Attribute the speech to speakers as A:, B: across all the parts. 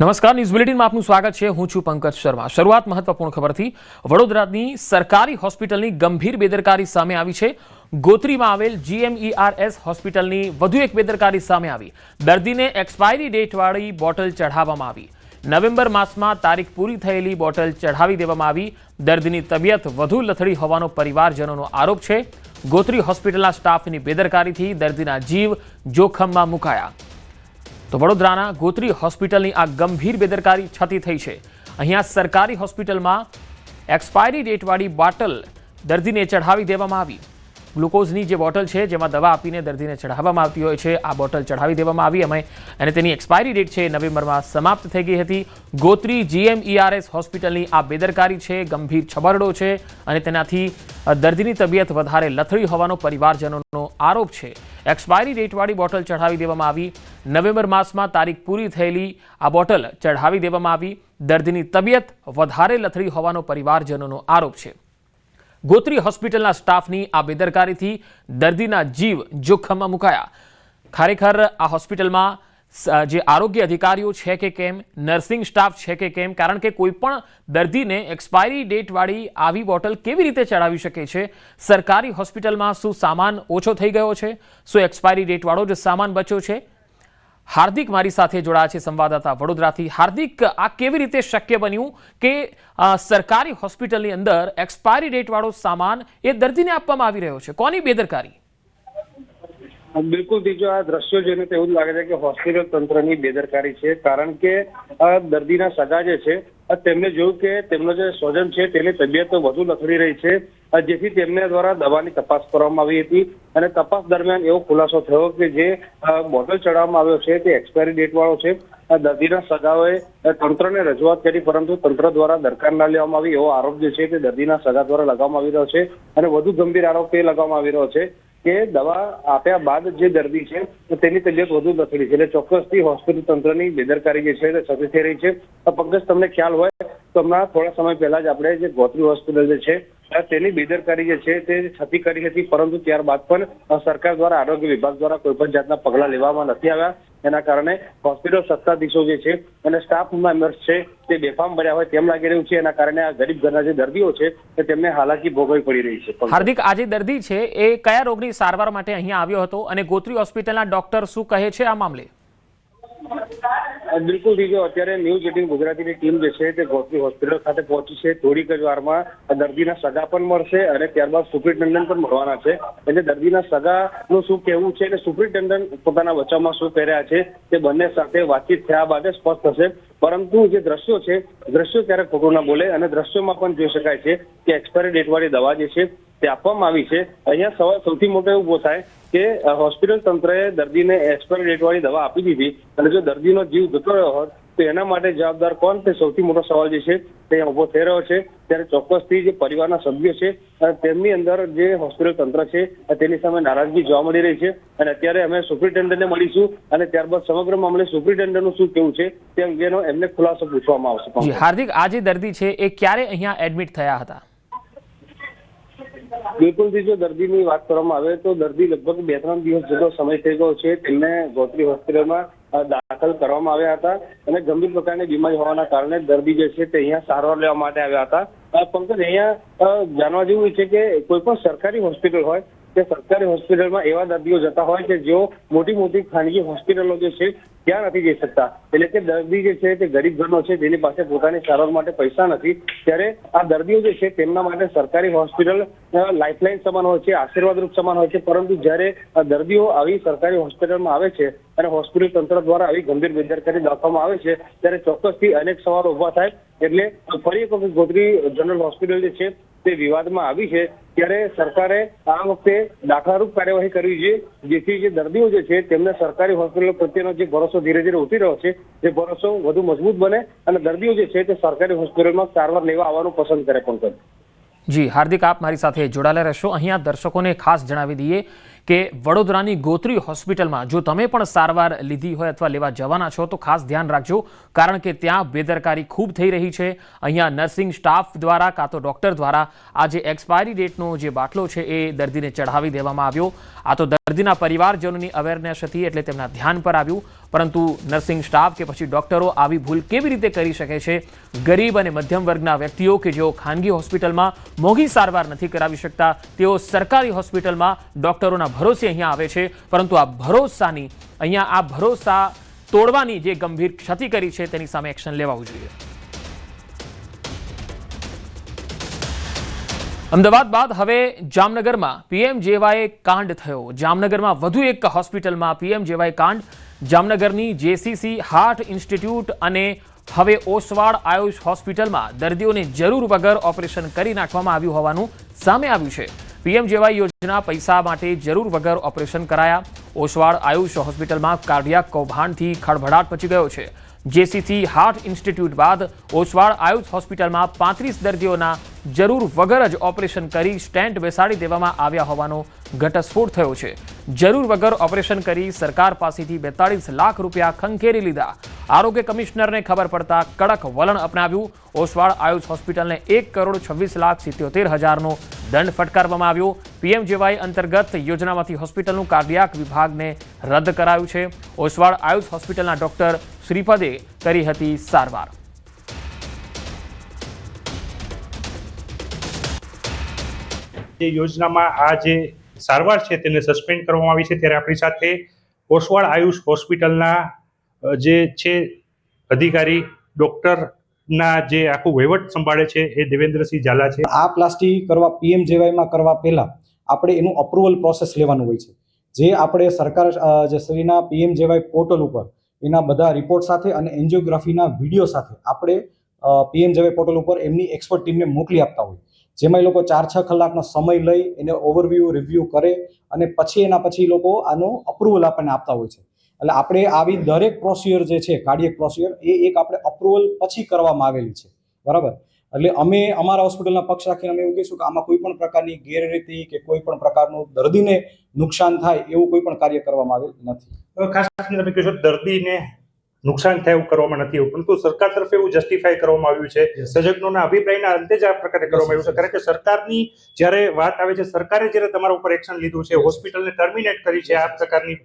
A: નમસ્કાર, ન્યૂઝ બુલેટિનમાં આપનું સ્વાગત છે. હું છું પંકજ શર્મા. શરૂઆત મહત્વપૂર્ણ ખબરથી. વડોદરાની સરકારી હોસ્પિટલની ગંભીર બેદરકારી સામે આવી છે. ગોત્રીમાં આવેલ જીએમઈઆરએસ હોસ્પિટલની વધુ એક બેદરકારી સામે આવી. દર્દીને એક્સપાયરી ડેટવાળી બોટલ ચઢાવવામાં આવી. નવેમ્બર માસમાં તારીખ પૂરી થયેલી બોટલ ચઢાવી દેવામાં આવી. દર્દીની તબિયત વધુ લથડી હોવાનો પરિવારજનોનો આરોપ છે. ગોત્રી હોસ્પિટલના સ્ટાફની બેદરકારીથી દર્દીના જીવ જોખમમાં મુકાયા. તો વડોદરાના ગોત્રી હોસ્પિટલની આ ગંભીર બેદરકારી છતી થઈ છે. અહીંયા સરકારી હોસ્પિટલમાં એક્સપાયરી ડેટવાળી બોટલ દર્દીને ચઢાવી દેવામાં આવી. ગ્લુકોઝની જે બોટલ છે, જેમાં દવા આપીને દર્દીને ચઢાવવામાં આવતી હોય છે, આ બોટલ ચઢાવી દેવામાં આવી. અમે અને તેની એક્સપાયરી ડેટ છે નવેમ્બરમાં સમાપ્ત થઈ ગઈ હતી. ગોત્રી જીએમઈઆરએસ હોસ્પિટલની આ બેદરકારી છે, ગંભીર છબરડો છે અને તેનાથી દર્દીની તબિયત વધારે લથડી હોવાનો પરિવારજનોનો આરોપ છે. એક્સપાયરી ડેટવાળી બોટલ ચઢાવી દેવામાં આવી. નવેમ્બર માસમાં તારીખ પૂરી થયેલી. આ બોટલ ચઢાવી દેવામાં આવી. દર્દીની તબિયત વધારે લથડી હોવાનો પરિવારજનોનો આરોપ છે. ગોત્રી હોસ્પિટલના સ્ટાફની આ બેદરકારીથી દર્દીના જીવ જોખમમાં મુકાયા. ખરેખર આ હોસ્પિટલમાં જે આરોગ્ય અધિકારીઓ છે કે કેમ, નર્સિંગ સ્ટાફ છે કે કેમ, કારણ કે કોઈ પણ દર્દીને એક્સપાયરી ડેટવાળી આવી બોટલ કેવી રીતે ચડાવી શકે છે? સરકારી હોસ્પિટલમાં શું સામાન ઓછો થઈ ગયો છે? શું એક્સપાયરી ડેટવાળો જ સામાન બચ્યો છે? હાર્દિક મારી સાથે જોડાયા છે સંવાદદાતા વડોદરાથી. હાર્દિક, આ કેવી રીતે શક્ય બન્યું કે સરકારી હોસ્પિટલની અંદર એક્સપાયરી ડેટવાળો સામાન એ દર્દીને આપવામાં આવી રહ્યો છે? કોની બેદરકારી?
B: બિલકુલ બીજો આ દ્રશ્યો જોઈને તો એવું લાગે છે કે હોસ્પિટલ તંત્રની બેદરકારી છે. કારણ કે દર્દીના સગા જે છે તેમને જોયું કે તેમનો જે સ્વજન છે તેની તબિયત વધુ લથડી રહી છે. જેથી તેમને દ્વારા દવાની તપાસ કરવામાં આવી હતી અને તપાસ દરમિયાન એવો ખુલાસો થયો કે જે બોટલ ચડાવવામાં આવ્યો છે, તે એક્સપાયરી ડેટ વાળો છે. દર્દીના સગાઓએ તંત્રને રજૂઆત કરી, પરંતુ તંત્ર દ્વારા દરકાર ના લેવામાં આવી એવો આરોપ જે છે તે દર્દીના સગા દ્વારા લગાવવામાં આવી રહ્યો છે. અને વધુ ગંભીર આરોપ એ લગાવવામાં આવી રહ્યો છે. કે દવા આપ્યા બાદ જે દર્દી છે તેની તબિયત વધુ લથડી છે. એટલે ચોક્કસથી હોસ્પિટલ તંત્રની બેદરકારી જે છે, તે સતી થઈ રહી છે. પંકજ, તમને ખ્યાલ હોય, તો હમણાં થોડા સમય પહેલા જ આપણે જે ગોત્રી હોસ્પિટલ જે છે તેની બેદરકારી જે છે તે છતી કરી હતી, પરંતુ ત્યારબાદ પણ સરકાર દ્વારા આરોગ્ય વિભાગ દ્વારા કોઈ પણ જાતના પગલાં લેવામાં નથી આવ્યા. એના કારણે હોસ્પિટલ સત્તાધીશો જે છે અને સ્ટાફ મેમ્બર્સ છે તે બેફામ ભર્યા હોય તેમ લાગી રહ્યું છે. એના કારણે આ ગરીબ ઘરના જે દર્દીઓ છે તે તેમને હાલાકી ભોગવવી પડી રહી છે.
A: હાર્દિક, આ જે દર્દી છે એ કયા રોગની સારવાર માટે અહીંયા આવ્યો હતો અને ગોત્રી હોસ્પિટલના ડોક્ટર શું કહે છે આ મામલે?
B: બિલકુલ બીજો અત્યારે ન્યૂઝ એટીન ગુજરાતીની ટીમ જે છે તે ગોત્રી હોસ્પિટલ ખાતે પહોંચી છે. થોડીક જ વારમાં દર્દીના સગા પણ મળશે અને ત્યારબાદ સુપ્રિન્ટેન્ડન્ટ પણ મળવાના છે. એટલે દર્દીના સગાનું શું કહેવું છે અને સુપ્રિન્ટેન્ડન્ટ પોતાના બચાવમાં શું કહી રહ્યા છે તે બંને સાથે વાતચીત થયા બાદ સ્પષ્ટ થશે. પરંતુ જે દ્રશ્યો છે, દ્રશ્યો ક્યારેક ખોટું ના બોલે અને દ્રશ્યોમાં પણ જોઈ શકાય છે કે એક્સપાયરી ડેટ વાળી દવા જે છે તે આપવામાં આવી છે. અહીંયા સવાલ સૌથી મોટો ઊભો થાય કે હોસ્પિટલ તંત્રએ દર્દીને એક્સપાયરી ડેટવાળી દવા આપી દીધી અને જો દર્દીનો જીવ જતો રહ્યો હોત, તો એના માટે જવાબદાર કોણ તે સૌથી મોટો સવાલ જે છે, તે ઊભો થઈ રહ્યો છે. ત્યારે ચોક્કસથી જે પરિવારના સભ્યો છે તેમની અંદર જે હોસ્પિટલ તંત્ર છે તેની સામે નારાજગી જોવા મળી રહી છે. અને અત્યારે અમે સુપ્રિન્ટેન્ડન્ટને મળીશું અને ત્યારબાદ સમગ્ર મામલે સુપ્રિન્ટેન્ડન્ટનું શું કેવું છે, તે અંગેનો એમને ખુલાસો પૂછવામાં આવશે.
A: હાર્દિક, આ જે દર્દી છે, એ ક્યારે અહીંયા એડમિટ થયા હતા?
B: બિલકુલ જો દર્દીની વાત કરવામાં આવે તો દર્દી લગભગ બે ત્રણ દિવસ જેટલો સમય થઈ ગયો છે તેમને ગોત્રી હોસ્પિટલમાં દાખલ કરવામાં આવ્યા હતા અને ગંભીર પ્રકારની બીમારી હોવાના કારણે દર્દી જે છે તે અહીંયા સારવાર લેવા માટે આવ્યા હતા. પંકજ, અહીંયા જાણવા જેવું છે કે કોઈ પણ સરકારી હોસ્પિટલ હોય તે સરકારી હોસ્પિટલમાં એવા દર્દીઓ જતા હોય કે જેઓ મોટી મોટી ખાનગી હોસ્પિટલો જે છે ત્યાં નથી જઈ શકતા. એટલે કે દર્દી જે છે તે ગરીબ ઘરનો છે, જેની પાસે પોતાની સારવાર માટે પૈસા નથી, ત્યારે આ દર્દીઓ જે છે તેમના માટે સરકારી હોસ્પિટલ લાઇફલાઇન સમાન હોય છે આશીર્વાદરૂપ સમાન હોય છે, પરંતુ જ્યારે દર્દીઓ આવી સરકારી હોસ્પિટલમાં આવે છે અને હોસ્પિટલ તંત્ર દ્વારા આવી ગંભીર બેદરકારી દાખવામાં આવે છે, ત્યારે ચોક્કસથી અનેક સવાલો ઊભા થાય. એટલે ફરી એક વખત ગોધરી જનરલ હોસ્પિટલ જે છે તે વિવાદમાં આવી છે, ત્યારે સરકારે આ વખતે દાખલારૂપ કાર્યવાહી કરવી જોઈએ, જેથી જે દર્દીઓ જે છે, તેમને સરકારી હોસ્પિટલ પ્રત્યેનો જે ભરોસો ધીરે ધીરે ઉતરી રહ્યો છે તે ભરોસો વધુ મજબૂત બને અને દર્દીઓ જે છે, તે સરકારી હોસ્પિટલમાં સારવાર લેવા આવવાનું પસંદ કરે પણ
A: જી, હાર્દિક, આપ મારી સાથે જોડાયેલા રહેશો. અહીંયા દર્શકોને ખાસ જણાવી દઈએ કે વડોદરાની ગોત્રી હોસ્પિટલમાં જો તમે પણ સારવાર લીધી હોય અથવા લેવા જવાના છો, તો ખાસ ધ્યાન રાખજો. કારણ કે ત્યાં બેદરકારી ખૂબ થઈ રહી છે. અહીંયા નર્સિંગ સ્ટાફ દ્વારા કાં તો ડૉક્ટર દ્વારા આ જે એક્સપાયરી ડેટનો જે બાટલો છે એ દર્દીને ચઢાવી દેવામાં આવ્યો. આ તો દર્દીના પરિવારજનોની અવેરનેસ હતી એટલે તેમના ધ્યાન પર આવ્યું. પરંતુ નર્સિંગ સ્ટાફ કે પછી ડોક્ટરો આવી ભૂલ કેવી રીતે કરી શકે છે? ગરીબ અને મધ્યમ વર્ગના વ્યક્તિઓ કે જેઓ ખાનગી હોસ્પિટલમાં મોંઘી સારવાર નથી કરાવી શકતા, તેઓ સરકારી હોસ્પિટલમાં ડોક્ટરોના ભરોસે અહીંયા આવે છે. પરંતુ આ ભરોસાની, અહીંયા આ ભરોસા તોડવાની જે ગંભીર ક્ષતિ કરી છે, તેની સામે એક્શન લેવાવું જોઈએ. અમદાવાદ બાદ હવે જામનગરમાં પીએમ જેવાય કાંડ થયો. જામનગરમાં વધુ એક હોસ્પિટલમાં પીએમ જેવાય કાંડ જામનગરની જેસીસી હાર્ટ ઇન્સ્ટિટ્યૂટ અને હવે ઓસવાડ આયુષ હોસ્પિટલમાં દર્દીઓને જરૂર વગર ઓપરેશન કરી નાખવામાં આવ્યું હોવાનું સામે આવ્યું છે. પીએમજેવાય યોજના પૈસા માટે જરૂર વગર ઓપરેશન કરાયા. ઓસવાડ આયુષ હોસ્પિટલમાં કાર્ડિયાક કૌભાંડથી ખળભળાટ મચી ગયો છે. જેસીસી હાર્ટ ઇન્સ્ટિટ્યૂટ બાદ ઓસવાડ આયુષ હોસ્પિટલમાં પાંત્રીસ દર્દીઓના જરૂર વગર જ ઓપરેશન કરી સ્ટેન્ટ બેસાડી દેવામાં આવ્યા હોવાનો ઘટસ્ફોટ થયો છે. જરૂર વગર ઓપરેશન કરી સરકાર પાસેથી બેતાળીસ લાખ રૂપિયા ખંખેરી લીધા. આરોગ્ય કમિશનરને ખબર પડતા કડક વલણ અપનાવ્યું. ઓસવાડ આયુષ હોસ્પિટલને એક કરોડ છવ્વીસ લાખ સિત્યોતેર હજારનો દંડ ફટકારવામાં આવ્યો. પીએમજેવાય અંતર્ગત યોજનામાંથી હોસ્પિટલનું કાર્ડિયાક વિભાગને રદ કરાયું છે. ઓસવાડ આયુષ હોસ્પિટલના ડોક્ટર શ્રીપદે કરી હતી સારવાર.
C: જે યોજનામાં આ જે સારવાર છે તેને સસ્પેન્ડ કરવામાં આવી છે ત્યારે આપણી સાથે ઓસવાડ આયુષ હોસ્પિટલના જે છે અધિકારી ડોક્ટરના જે આખું વહીવટ સંભાળે છે એ દેવેન્દ્રસિંહ ઝાલા છે.
D: આ પ્લાસ્ટિક કરવા પીએમ જેવાયમાં કરવા પહેલા આપણે એનું અપ્રુવલ પ્રોસેસ લેવાનું હોય છે. જે આપણે સરકાર જે શ્રીના પીએમ જેવાય પોર્ટલ ઉપર એના બધા રિપોર્ટ સાથે અને એન્જિયોગ્રાફીના વીડિયો સાથે આપણે પીએમ જવે પોર્ટલ ઉપર એમની એક્સપર્ટ ટીમને મોકલી આપતા હોય. જેમાં એ લોકો ચાર છ કલાકનો સમય લઈ એને ઓવરવ્યૂ રિવ્યૂ કરે અને પછી એના પછી એ લોકો આનું અપ્રુવલ આપણને આપતા હોય છે. એટલે આપણે આવી દરેક પ્રોસિજર જે છે કાર્ડિયક પ્રોસિજર એ એક આપણે અપ્રુવલ પછી કરવામાં આવેલી છે. બરાબર? એટલે અમે અમારા હોસ્પિટલના પક્ષ રાખીને અમે એવું કહીશું કે આમાં કોઈ પણ પ્રકારની ગેરરીતિ કે કોઈ પણ પ્રકારનું દર્દીને નુકસાન થાય એવું કોઈ પણ કાર્ય કરવામાં આવેલ નથી.
C: ખાસ કરીને તમે કહો છો દર્દીને નુકસાન થાય એવું કરવામાં નથી આવ્યું પરંતુ સરકાર તરફે એવું જસ્ટિફાય કરવામાં આવ્યું છે. તજજ્ઞોના અભિપ્રાયના અંતે જ આ પ્રકારે કરવામાં આવ્યું છે. કારણ કે સરકારની જ્યારે વાત આવે છે સરકારે જ્યારે તમારા ઉપર એક્શન લીધું છે હોસ્પિટલને ટર્મિનેટ કરી છે આ પ્રકારની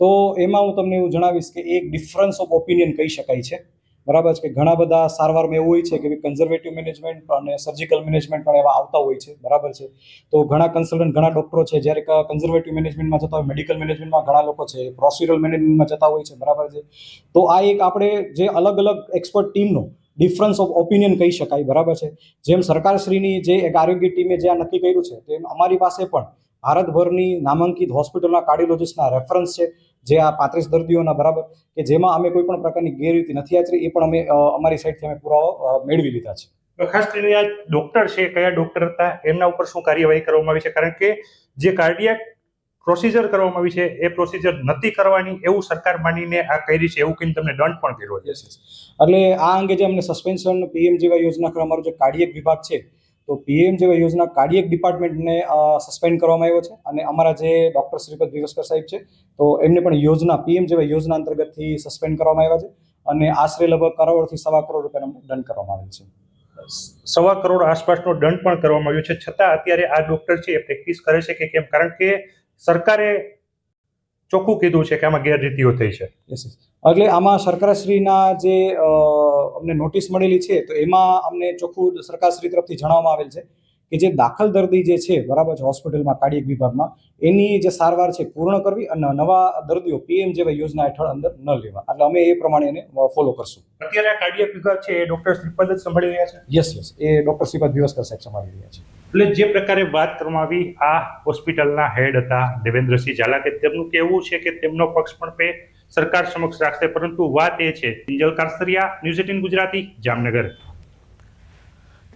D: તો એમાં હું તમને એવું જણાવીશ કે એક ડિફરન્સ ઓફ ઓપિનિયન કહી શકાય છે. બરાબર છે કે ઘણા બધા સારવારમાં એવું હોય છે કે કન્ઝર્વેટિવ મેનેજમેન્ટ અને સર્જિકલ મેનેજમેન્ટ પણ એવા આવતા હોય છે, બરાબર છે? તો ઘણા કન્સલ્ટન્ટ ઘણા ડૉક્ટરો છે જ્યારે કન્ઝર્વેટિવ મેનેજમેન્ટમાં જતા હોય મેડિકલ મેનેજમેન્ટમાં ઘણા લોકો છે પ્રોસિડરલ મેનેજમેન્ટમાં જતા હોય છે, બરાબર છે? તો આ એક આપણે જે અલગ અલગ એક્સપર્ટ ટીમનો ડિફરન્સ ઓફ ઓપિનિયન કહી શકાય, બરાબર છે? જેમ સરકારશ્રીની જે એક આરોગ્ય ટીમે જે આ નક્કી કર્યું છે, તેમ અમારી પાસે પણ ભારતભરની નામાંકિત હોસ્પિટલના કાર્ડિયોલોજિસ્ટના રેફરન્સ છે. જે આ પાંત્રીસ દર્દીઓના બરાબર કે જેમાં અમે કોઈ પણ પ્રકારની ગેરરીતિ નથી આચરી એ પણ અમે અમારી સાઈડથી અમે પુરાવો મેળવી લીધા છે.
C: ખાસ કરીને આ ડોક્ટર છે કયા ડોક્ટર હતા એમના ઉપર શું કાર્યવાહી કરવામાં આવી છે? કારણ કે જે કાર્ડિયાક પ્રોસિજર કરવામાં આવી છે એ પ્રોસિજર નથી કરવાની એવું સરકાર માનીને આ કરી છે એવું કહીને તમને દંડ પણ કર્યો છે.
D: એટલે આ અંગે જે અમને સસ્પેન્શન પીએમ જેવા યોજના કરવા અમારો જે કાર્ડિયક વિભાગ છે તો પીએમ જેવા યોજના કાર્ડિયક ડિપાર્ટમેન્ટને સસ્પેન્ડ કરવામાં આવ્યો છે અને અમારા જે ડોક્ટર શ્રીપદ વિવસ્કર સાહેબ છે તો એમને પણ યોજના પીએમ જેવા યોજના અંતર્ગતથી સસ્પેન્ડ કરવામાં આવ્યા છે અને આશરે લગભગ કરોડથી સવા કરોડ રૂપિયાનો દંડ કરવામાં આવેલ છે.
C: સવા કરોડ આસપાસનો દંડ પણ કરવામાં આવ્યો છે. છતાં અત્યારે આ ડોક્ટર છે એ પ્રેક્ટિસ કરે છે કે કેમ? કારણ કે સરકારે ચોખ્ખું કીધું છે કે આમાં ગેરરીતિઓ થઈ છે.
D: એટલે આમાં સરકારશ્રીના જે અમને નોટિસ મળેલી છે તો એમાં અમને ચોખ્ખું સરકારશ્રી તરફથી જણાવવામાં આવેલ છે કે જે દાખલ દર્દી જે છે બરાબર છે હોસ્પિટલમાં કાર્ડિયક વિભાગમાં એની જે સારવાર છે પૂર્ણ કરવી અને નવા દર્દીઓ પીએમ જેવા યોજના હેઠળ અંદર ન લેવા. એટલે અમે એ પ્રમાણે એને ફોલો કરશું.
C: અત્યારે આ કાર્ડિયક વિભાગ છે એ ડોક્ટર શ્રીપદ જ સંભાળી રહ્યા છે?
D: યસ યસ એ ડોક્ટર શ્રીપદ વ્યવસ્થા સાહેબ સંભાળી રહ્યા છે.
C: એટલે જે પ્રકારે વાત કરવામાં આવી આ હોસ્પિટલના હેડ હતા દેવેન્દ્રસિંહ ઝાલા કે તેમનું કહેવું છે કે તેમનો પક્ષ પણ પે સરકાર સમક્ષ રાખશે, પરંતુ વાત એ છે નિંજલ કારસરિયા ન્યૂઝ એટીન ગુજરાતી, જામનગર.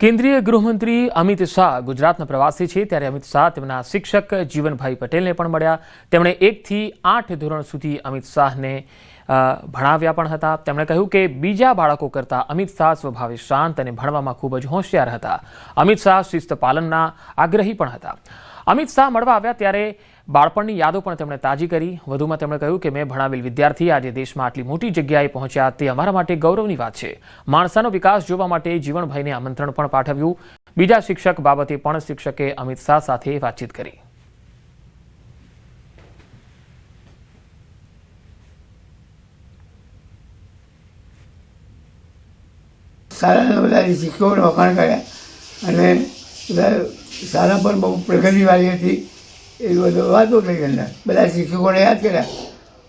A: કેન્દ્રીય ગૃહમંત્રી અમિત શાહ ગુજરાતના પ્રવાસી છે, ત્યારે અમિત શાહ તેમના શિક્ષક જીવનભાઈ પટેલને પણ મળ્યા. તેમણે એકથી આઠ ધોરણ સુધી અમિત શાહને ભણાવ્યા પણ હતા. તેમણે કહ્યું કે બીજા બાળકો કરતાં અમિત શાહ સ્વભાવે શાંત અને ભણવામાં ખૂબ જ હોશિયાર હતા. અમિત શાહ શિસ્ત પાલનના આગ્રહી પણ હતા. અમિત શાહ મળવા આવ્યા ત્યારે બાળપણની યાદો પણ તેમણે તાજી કરી. વધુમાં તેમણે કહ્યું કે મેં ભણાવેલ વિદ્યાર્થી આજે દેશમાં આટલી મોટી જગ્યાએ પહોંચ્યા તે અમારા માટે ગૌરવની વાત છે. માણસાનો વિકાસ જોવા માટે જીવણભાઈને આમંત્રણ પણ પાઠવ્યું. બીજા શિક્ષક બાબતે પણ શિક્ષકે અમિત શાહ સાથે વાતચીત કરી.
E: શાળાના બધા શિક્ષકોને વખાણ કર્યા અને સારા પણ બહુ પ્રગતિવાળી હતી. એ બધો વાતો થઈ ગયેલા બધા શિક્ષકોને યાદ કર્યા.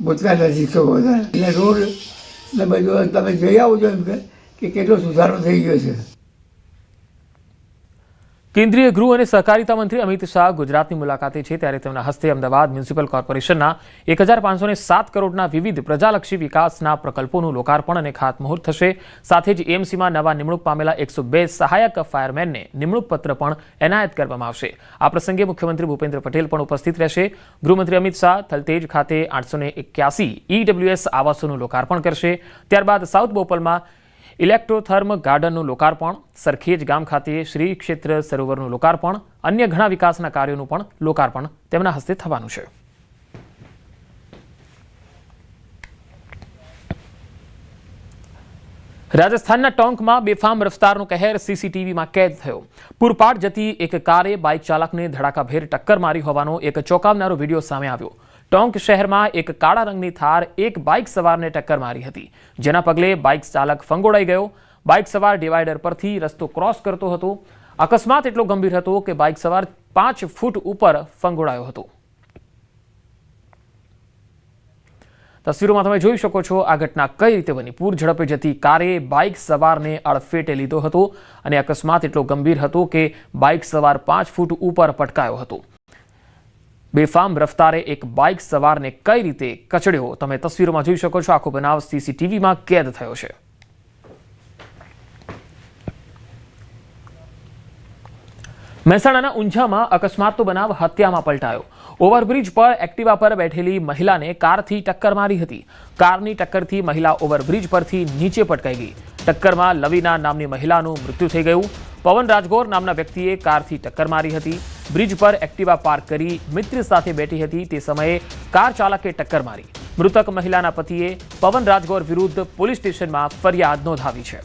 E: ભૂતકાળના શિક્ષકો હતા. એટલે રોડ ને બધું તમે જોઈ આવજો એમ કે કે કેટલો સુધારો થઈ ગયો છે.
A: કેન્દ્રીય ગૃહ અને સહકારિતા મંત્રી અમિત શાહ ગુજરાતની મુલાકાતે છે ત્યારે તેમના હસ્તે અમદાવાદ મ્યુનિસિપલ કોર્પોરેશનના એક હજાર પાંચસો સાત કરોડના વિવિધ પ્રજાલક્ષી વિકાસના પ્રકલ્પોનું લોકાર્પણ અને ખાતમુહૂર્ત થશે. સાથે જ એમસીમાં નવા નિમણૂક પામેલા એકસો બે સહાયક ફાયરમેનને નિમણૂક પત્ર પણ એનાયત કરવામાં આવશે. આ પ્રસંગે મુખ્યમંત્રી ભૂપેન્દ્ર પટેલ પણ ઉપસ્થિત રહેશે. ગૃહમંત્રી અમિત શાહ થલતેજ ખાતે આઠસો ને એક્યાસી ઈડબ્લ્યુએસ આવાસોનું લોકાર્પણ કરશે. ત્યારબાદ સાઉથ બોપલમાં ઇલેક્ટ્રોથર્મ ગાર્ડનનું લોકાર્પણ, સરખેજ ગામ ખાતે શ્રી ક્ષેત્ર સરોવરનું લોકાર્પણ, અન્ય ઘણા વિકાસના કાર્યોનું પણ લોકાર્પણ તેમના હસ્તે થવાનું છે. રાજસ્થાનના ટોંકમાં બેફામ રફતારનો કહેર સીસીટીવીમાં કેદ થયો. પૂરપાટ જતી એક કારે બાઇક ચાલકને ધડાકાભેર ટક્કર મારી હોવાનો એક ચોંકાવનારો વીડિયો સામે આવ્યો. ટોંક શહેરમાં એક કાળા રંગની થાર એક બાઇક સવારને ટક્કર મારી હતી. જેના પગલે બાઇક ચાલક ફંગોળાઈ ગયો. બાઇક સવાર ડિવાઈડર પરથી રસ્તો ક્રોસ કરતો હતો. અકસ્માત એટલો ગંભીર હતો કે બાઇક સવાર પાંચ ફૂટ ઉપર ફંગોળાયો હતો. તસવીરોમાં તમે જોઈ શકો છો આ ઘટના કઈ રીતે બની. પૂર ઝડપે જતી કારે બાઇક સવારને અડફેટે લીધો હતો અને અકસ્માત એટલો ગંભીર હતો કે બાઇક સવાર પાંચ ફૂટ ઉપર પટકાયો હતો. બેફામ રફતારે એક બાઇક સવારને કઈ રીતે કચડ્યો? તમે તસવીરોમાં જોઈ શકો છો, આખો બનાવ સીસીટીવીમાં કેદ થયો છે. મહેસાણાના ઊંઝામાં અકસ્માતનો બનાવ હત્યામાં પલટાયો. ઓવરબ્રિજ પર એક્ટિવા પર બેઠેલી મહિલાને કારથી ટક્કર મારી હતી. કારની ટક્કરથી મહિલા ઓવરબ્રિજ પરથી નીચે પટકાઈ ગઈ. ટક્કરમાં લવીના નામની મહિલાનું મૃત્યુ થઈ ગયું. પવન રાજગોર નામના વ્યક્તિએ કારથી ટક્કર મારી હતી. બ્રિજ પર એક્ટિવા પાર્ક કરી મિત્ર સાથે બેઠી હતી. તે સમયે કાર ચાલકે ટક્કર મારી. મૃતક મહિલાના પતિએ પવન રાજગોર વિરુદ્ધ પોલીસ સ્ટેશનમાં ફરિયાદ નોંધાવી છે.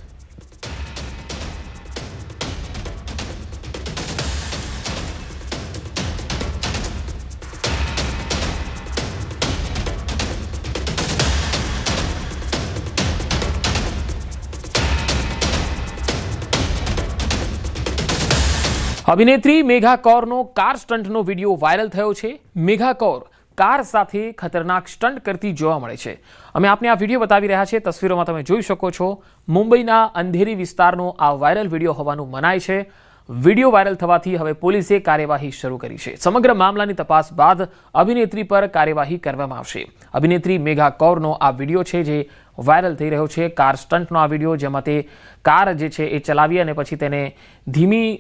A: અભિનેત્રી મેઘા કૌરનો કાર સ્ટંટનો વીડિયો વાયરલ થયો છે. મેઘા કૌર કાર સાથે ખતરનાક સ્ટંટ કરતી જોવા મળે છે. અમે આપને આ વીડિયો બતાવી રહ્યા છે તસવીરોમાં તમે જોઈ શકો છો. મુંબઈના અંધેરી વિસ્તારનો આ વાયરલ વીડિયો હોવાનું મનાય છે. વીડિયો વાયરલ થવાથી હવે પોલીસે કાર્યવાહી શરૂ કરી છે. સમગ્ર મામલાની તપાસ બાદ અભિનેત્રી પર કાર્યવાહી કરવામાં આવશે. અભિનેત્રી મેઘા કૌરનો આ વીડિયો છે જે વાયરલ થઈ રહ્યો છે. કાર સ્ટંટનો આ વીડિયો, જેમાં તે કાર જે છે એ ચલાવી અને પછી તેને ધીમી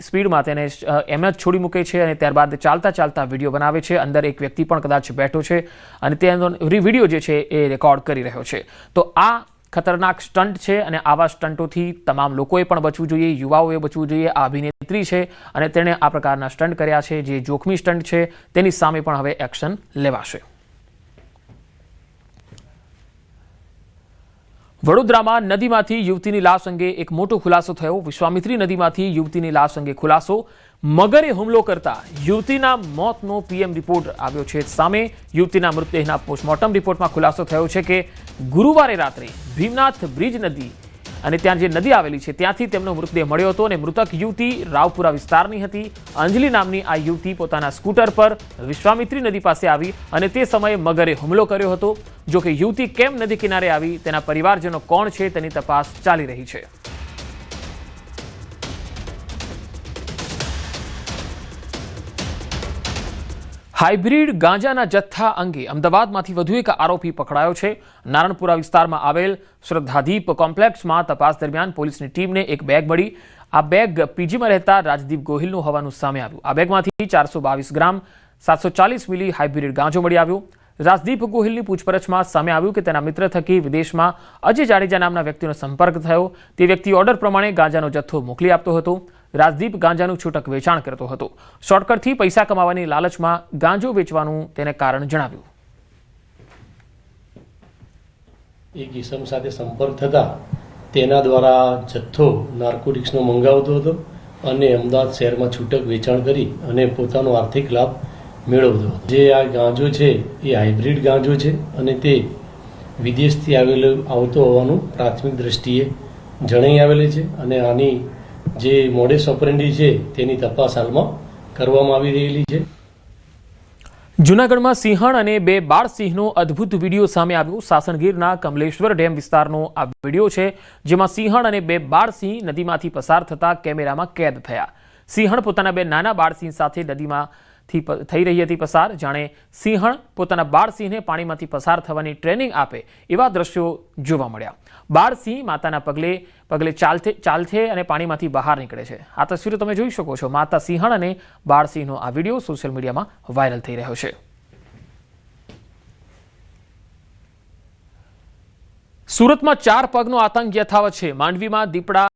A: સ્પીડમાં તેને એમ જ છોડી મૂકે છે અને ત્યારબાદ ચાલતા ચાલતા વીડિયો બનાવે છે. અંદર એક વ્યક્તિ પણ કદાચ બેઠો છે અને તેનો વીડિયો જે છે એ રેકોર્ડ કરી રહ્યો છે. તો આ ખતરનાક સ્ટંટ છે અને આવા સ્ટંટોથી તમામ લોકોએ પણ બચવું જોઈએ, યુવાઓએ બચવું જોઈએ, આ અભિનેત્રી છે અને તેણે આ પ્રકારના સ્ટંટ કર્યા છે જે જોખમી સ્ટંટ છે, તેની સામે પણ હવે એક્શન લેવાશે. વડોદરામાં નદીમાંથી યુવતીની લાશ અંગે એક મોટો ખુલાસો થયો. વિશ્વામિત્રી નદીમાંથી યુવતીની લાશ અંગે ખુલાસો મગરે હુમલો કરતા યુવતીના મોતનો પીએમ રિપોર્ટ આવ્યો છે સામે. યુવતીના મૃતદેહના પોસ્ટમોર્ટમ રિપોર્ટમાં ખુલાસો થયો છે કે ગુરુવારે રાત્રે ભીમનાથ બ્રિજ નદી અને ત્યાં જે નદી આવેલી છે, ત્યાંથી તેમનો મૃતદેહ મળ્યો હતો અને મૃતક યુવતી રાવપુરા વિસ્તારની હતી. અંજલિ નામની આ યુવતી પોતાના સ્કૂટર પર વિશ્વામિત્રી નદી પાસે આવી અને તે સમયે મગરે હુમલો કર્યો હતો. જો કે યુવતી કેમ નદી કિનારે આવી, તેના પરિવારજનો કોણ છે તેની તપાસ ચાલી રહી છે. હાઇબ્રિડ ગાંજાના જથ્થા અંગે અમદાવાદમાંથી વધુ એક આરોપી પકડાયો છે. નારણપુરા વિસ્તારમાં આવેલ શ્રદ્ધાદીપ કોમ્પ્લેક્સમાં તપાસ દરમિયાન પોલીસની ટીમને એક બેગ મળી. આ બેગ પીજીમાં રહેતા રાજદીપ ગોહિલનું હોવાનું સામે આવ્યું. આ બેગમાંથી ચારસો બાવીસ ગ્રામ, સાતસો ચાલીસ મિલી હાઇબ્રિડ ગાંજો મળી આવ્યો. રાજદીપ ગોહિલની પૂછપરછમાં સામે આવ્યું કે તેના મિત્ર થકી વિદેશમાં અજય જાડેજા નામના વ્યક્તિનો સંપર્ક થયો. તે વ્યક્તિ ઓર્ડર પ્રમાણે ગાંજાનો જથ્થો મોકલી આપતો હતો. રાજદીપ ગાંજાનું છૂટક વેચાણ કરતો હતો. શોર્ટકટથી પૈસા કમાવાની લાલચમાં ગાંજો વેચવાનું તેને કારણ જણાવ્યું.
F: એક ઈસમ સાથે સંપર્ક થતા તેના દ્વારા જથ્થો નાર્કોટિક્સનો મંગાવતો હતો અને અમદાવાદ શહેરમાં છૂટક વેચાણ કરી અને પોતાનો આર્થિક લાભ મેળવતો હતો. જે આ ગાંજો છે એ હાઇબ્રિડ ગાંજો છે અને તે વિદેશથી આવેલો આવતો હોવાનું પ્રાથમિક દ્રષ્ટિએ જણાઈ આવેલી છે અને આની જે મોડેસ ઓપરેન્ડી છે, તેની તપાસ હાલમાં કરવામાં આવી રહેલી છે.
A: જૂનાગઢમાં સિંહણ અને બે બાળસિંહનો અદ્ભુત વીડિયો સામે આવ્યો. સાસણગીરના કમલેશ્વર ડેમ વિસ્તારનો આ વીડિયો છે, જેમાં સિંહણ અને બે બાળસિંહ નદીમાંથી પસાર થતા કેમેરામાં કેદ થયા. સિંહણ પોતાના બે નાના બાળસિંહ સાથે નદીમાંથી થઈ રહી હતી પસાર. જાણે સિંહણ પોતાના બાળસિંહને પાણીમાંથી પસાર થવાની ટ્રેનિંગ આપે એવા દ્રશ્યો જોવા મળ્યા. બાળસિંહ માતાના પગલે પગલે ચાલતે ચાલશે અને પાણીમાંથી બહાર નીકળે છે. આ તસવીરો તમે જોઈ શકો છો. માતા સિંહણ અને બાળસિંહનો આ વીડિયો સોશિયલ મીડિયામાં વાયરલ થઈ રહ્યો છે. સુરતમાં ચાર પગનો આતંક યથાવત છે. માંડવીમાં દીપડા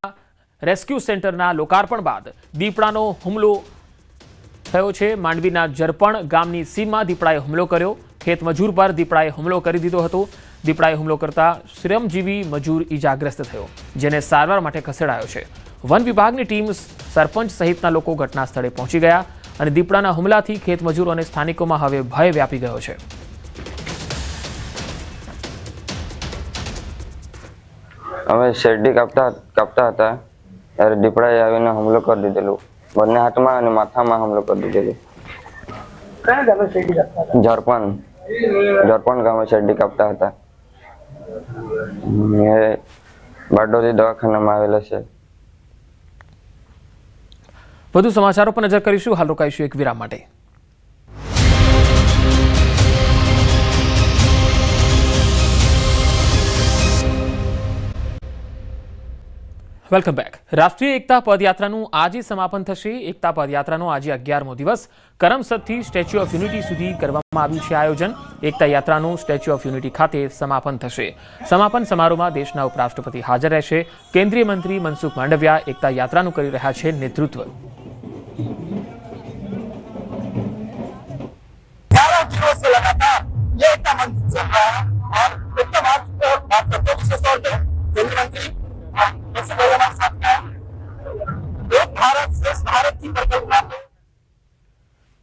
A: રેસ્ક્યુ સેન્ટરના લોકાર્પણ બાદ દીપડાનો હુમલો થયો છે. માંડવીના જરપણ ગામની સીમમાં દીપડાએ હુમલો કર્યો. ખેત મજૂર પર દીપડાએ હુમલો કરી દીધો હતો. દીપડાએ હુમલો કરતા શ્રમજીવી મજૂર ઈજાગ્રસ્ત થયો જેને સારવાર માટે ખસેડાયો છે. વન વિભાગની ટીમ સરપંચ સહિતના લોકો ઘટના સ્થળે પહોંચી ગયા અને દીપડાના હુમલાથી ખેત મજૂરો અને સ્થાનિકોમાં હવે ભય વ્યાપી ગયો છે.
G: અમે શેરડી કાપતા કાપતા હતા ત્યારે દીપડાએ આવીને હુમલો કરી દીધેલો. બંને હાથમાં અને માથામાં હુમલો કરી દીધેલો. ઝરપણ ઝરપણ ગામે શેરડી કાપતા હતા. એ બારડોલી દવાખાનામાં આવેલા છે.
A: વધુ સમાચારો પર નજર કરીશું. હાલ રોકાઈશું એક વિરામ માટે. વેલકમ બેક રાષ્ટ્રીય એકતા પદયાત્રાનું આજે સમાપન થશે. એકતા પદયાત્રાનો આજે અગિયારમો દિવસ. કરમસદથી સ્ટેચ્યુ ઓફ યુનિટી સુધી કરવામાં આવ્યું છે આયોજન. એકતા યાત્રાનું સ્ટેચ્યુ ઓફ યુનિટી ખાતે સમાપન થશે. સમાપન સમારોહમાં દેશના ઉપરાષ્ટ્રપતિ હાજર રહેશે. કેન્દ્રીય મંત્રી મનસુખ માંડવિયા એકતા યાત્રાનું કરી રહ્યા છે નેતૃત્વ.
H: દિવસ લગાતાર એકતા મંચ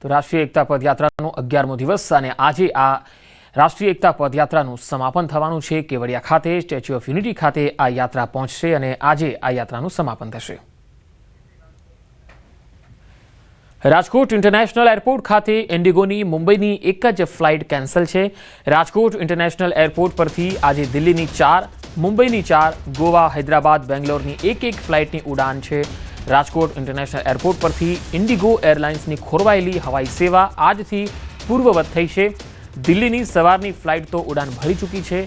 A: તો રાષ્ટ્રીય એકતા પદયાત્રાનો અગિયારમો દિવસ અને આજે આ રાષ્ટ્રીય એકતા પદયાત્રાનું સમાપન થવાનું છે. કેવડિયા ખાતે, સ્ટેચ્યુ ઓફ યુનિટી ખાતે આ યાત્રા પહોંચશે અને આજે આ યાત્રાનું સમાપન થશે. રાજકોટ ઇન્ટરનેશનલ એરપોર્ટ ખાતે ઇન્ડિગોની મુંબઈની એક જ ફ્લાઇટ કેન્સલ છે. રાજકોટ ઇન્ટરનેશનલ એરપોર્ટ પરથી આજે દિલ્હીની ચાર, મુંબઈની ચાર, ગોવા, હૈદરાબાદ, બેંગ્લોરની એક એક ફ્લાઇટની ઉડાન છે. રાજકોટ ઇન્ટરનેશનલ એરપોર્ટ પરથી ઇન્ડિગો એરલાઇન્સની ખોરવાયેલી હવાઈ સેવા આજથી પૂર્વવત થઈ છે. દિલ્હીની સવારની ફ્લાઇટ તો ઉડાન ભરી ચૂકી છે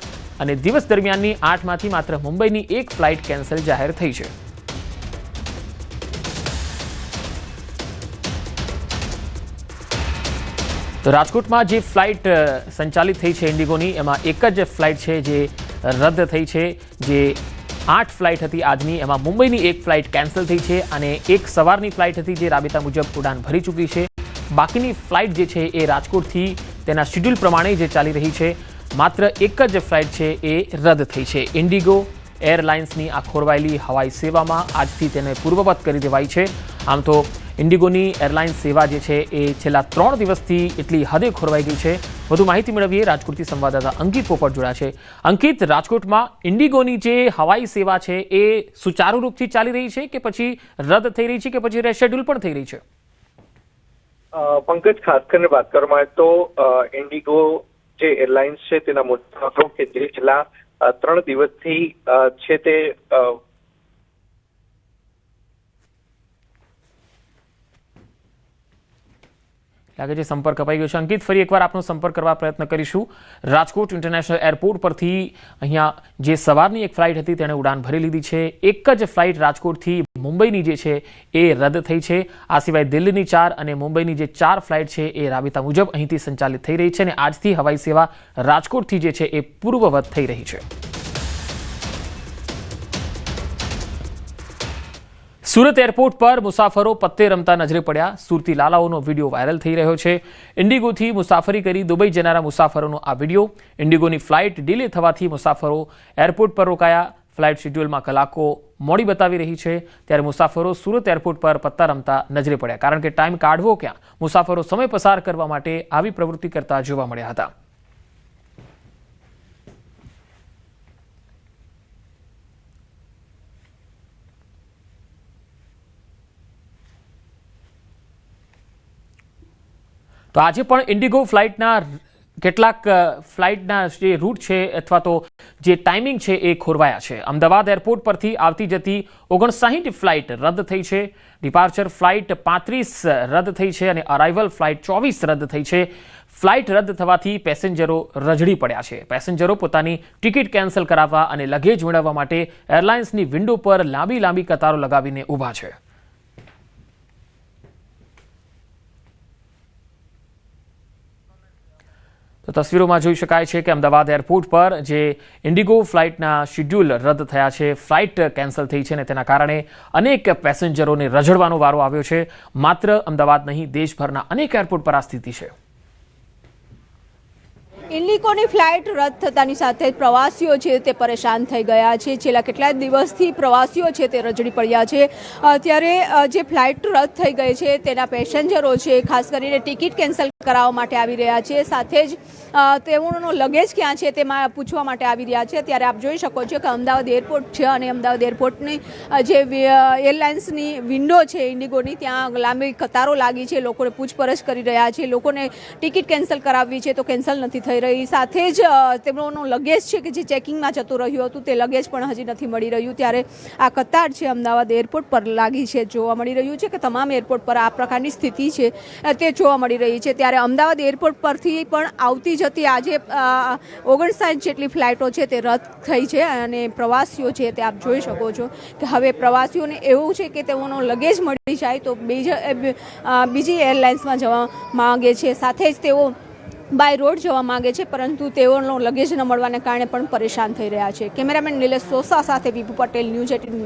A: અને દિવસ દરમિયાનની આઠમાંથી માત્ર મુંબઈની એક ફ્લાઇટ કેન્સલ જાહેર થઈ છે. તો રાજકોટમાં જે ફ્લાઇટ સંચાલિત થઈ છે ઇન્ડિગોની, એમાં એક જ ફ્લાઇટ છે જે રદ થઈ છે, જે આઠ ફ્લાઇટ હતી આજની, એમાં મુંબઈની એક ફ્લાઇટ કેન્સલ થઈ છે અને એક સવારની ફ્લાઇટ હતી જે રાબેતા મુજબ ઉડાન ભરી ચૂકી છે. બાકીની ફ્લાઇટ જે છે એ રાજકોટથી તેના શિડ્યુલ પ્રમાણે જે ચાલી રહી છે, માત્ર એક જ ફ્લાઇટ છે એ રદ થઈ છે. ઇન્ડિગો એરલાઇન્સની આ ખોરવાયેલી હવાઈ સેવામાં આજથી તેને પૂર્વવત કરી દેવાઈ છે. આમ તો ઇન્ડિગોની એરલાઇન્સ સેવા જે છે એ છેલ્લા ત્રણ દિવસથી એટલી હદે ખોરવાઈ ગઈ છે. વધુ માહિતી મેળવીએ રાજકોટથી સંવાદદાતા અંકિત પોપટ જોડા છે. અંકિત, રાજકોટમાં ઇન્ડિગોની જે હવાઈ સેવા છે એ સુચારુ રૂપથી ચાલી રહી છે કે પછી રદ થઈ રહી છે કે પછી રેશેડ્યુલ પણ થઈ રહી છે?
I: પંકજ, ખાસ કરીને વાત કરવામાં આવે તો ઇન્ડિગો જે એરલાઇન્સ છે તેના મુસાફરો કે જે છેલ્લા ત્રણ દિવસથી છે તે
A: લાગે છે સંપર્ક કપાઈ ગયો છે. અંકિત, ફરી એકવાર આપનો સંપર્ક કરવા પ્રયત્ન કરીશું. રાજકોટ ઇન્ટરનેશનલ એરપોર્ટ પરથી અહીંયા જે સવારની એક ફ્લાઇટ હતી, તેણે ઉડાન ભરી લીધી છે. એક જ ફ્લાઇટ રાજકોટથી મુંબઈની જે છે, એ રદ થઈ છે. આ સિવાય દિલ્હીની ચાર અને મુંબઈની જે ચાર ફ્લાઇટ છે, એ રાબેતા મુજબ અહીંથી સંચાલિત થઈ રહી છે અને આજથી હવાઈ સેવા રાજકોટથી જે છે, એ પૂર્વવત થઈ રહી છે. સુરત એરપોર્ટ પર મુસાફરો પત્તે રમતા નજરે પડ્યા. સુરતી લાલાઓનો વીડિયો વાયરલ થઈ રહ્યો છે. ઇન્ડિગોથી મુસાફરી કરી દુબઈ જનારા મુસાફરોનો આ વીડિયો. ઇન્ડિગોની ફ્લાઇટ ડીલે થવાથી મુસાફરો એરપોર્ટ પર રોકાયા. ફ્લાઇટ શેડ્યુલમાં કલાકો મોડી બતાવી રહી છે. ત્યારે મુસાફરો સુરત એરપોર્ટ પર પત્તા રમતા નજરે પડ્યા. કારણ કે ટાઈમ કાઢવો ક્યાં? મુસાફરો સમય પસાર કરવા માટે આવી પ્રવૃત્તિ કરતા જોવા મળ્યા હતા. તો આજે પણ ઇન્ડિગો ફ્લાઇટના કેટલાક ફ્લાઇટના જે રૂટ છે અથવા તો જે ટાઈમિંગ છે એ ખોરવાયા છે. અમદાવાદ એરપોર્ટ પરથી આવતી જતી ઓગણસાઠ ફ્લાઇટ રદ થઈ છે. ડિપાર્ચર ફ્લાઇટ પાંત્રીસ રદ થઈ છે અને અરાઇવલ ફ્લાઇટ ચોવીસ રદ થઈ છે. ફ્લાઇટ રદ થવાથી પેસેન્જરો રજડી પડ્યા છે. પેસેન્જરો પોતાની ટિકિટ કેન્સલ કરાવવા અને લગેજ મેળવવા માટે એરલાઇન્સની વિન્ડો પર લાંબી લાંબી કતારો લગાવીને ઊભા છે. તો તસવીરોમાં જોઈ શકાય છે કે અમદાવાદ એરપોર્ટ પર જે ઇન્ડિગો ફ્લાઇટના શિડ્યુલ રદ થયા છે, ફ્લાઇટ કેન્સલ થઈ છે અને તેના કારણે અનેક પેસેન્જરોને રઝળવાનો વારો આવ્યો છે. માત્ર અમદાવાદ નહીં, દેશભરના અનેક એરપોર્ટ પર આ સ્થિતિ છે.
J: ઇન્ડિકોની ફ્લાઇટ રદ થતાની સાથે પ્રવાસીઓ છે તે પરેશાન થઈ ગયા છે. છેલ્લા કેટલાય દિવસથી પ્રવાસીઓ છે તે રજડી પડ્યા છે. અત્યારે ત્યારે જે ફ્લાઇટ રદ થઈ ગઈ છે તેના પેસેન્જરો છે, ખાસ કરીને ટિકિટ કેન્સલ કરાવવા માટે આવી રહ્યા છે. સાથે જ તેઓનો લગેજ ક્યાં છે તેમાં પૂછવા માટે આવી રહ્યા છે. ત્યારે આપ જોઈ શકો છો કે અમદાવાદ એરપોર્ટ છે અને અમદાવાદ એરપોર્ટની જે એરલાઇન્સની વિન્ડો છે ઇન્ડિગોની, ત્યાં લાંબી કતારો લાગી છે. લોકોને પૂછપરછ કરી રહ્યા છે. લોકોને ટિકિટ કેન્સલ કરાવવી છે તો કેન્સલ નથી થઈ રહી. સાથે જ તેમનો લગેજ છે કે જે ચેકિંગમાં જતું રહ્યું હતું, તે લગેજ પણ હજી નથી મળી રહ્યું. ત્યારે આ કતાર છે અમદાવાદ એરપોર્ટ પર લાગી છે, જોવા મળી રહ્યું છે કે તમામ એરપોર્ટ પર આ પ્રકારની સ્થિતિ છે તે જોવા મળી રહી છે. ત્યારે અમદાવાદ એરપોર્ટ પરથી પણ આવતી જતી આજે ઓગણસાઠ જેટલી ફ્લાઇટો છે તે રદ થઈ છે અને પ્રવાસીઓ છે તે આપ જોઈ શકો છો કે હવે પ્રવાસીઓને એવું છે કે તેઓનો લગેજ મળી જાય તો બીજા બીજી એરલાઇન્સમાં જવા માગે છે. સાથે જ તેઓ બાય રોડ જવા માંગે છે, પરંતુ તેઓનો લગેજ ન મળવાને કારણે પણ પરેશાન થઈ રહ્યા છે. કેમેરામેન નિલેશ સોસા સાથે વિભુ પટેલ, ન્યૂઝ એટીન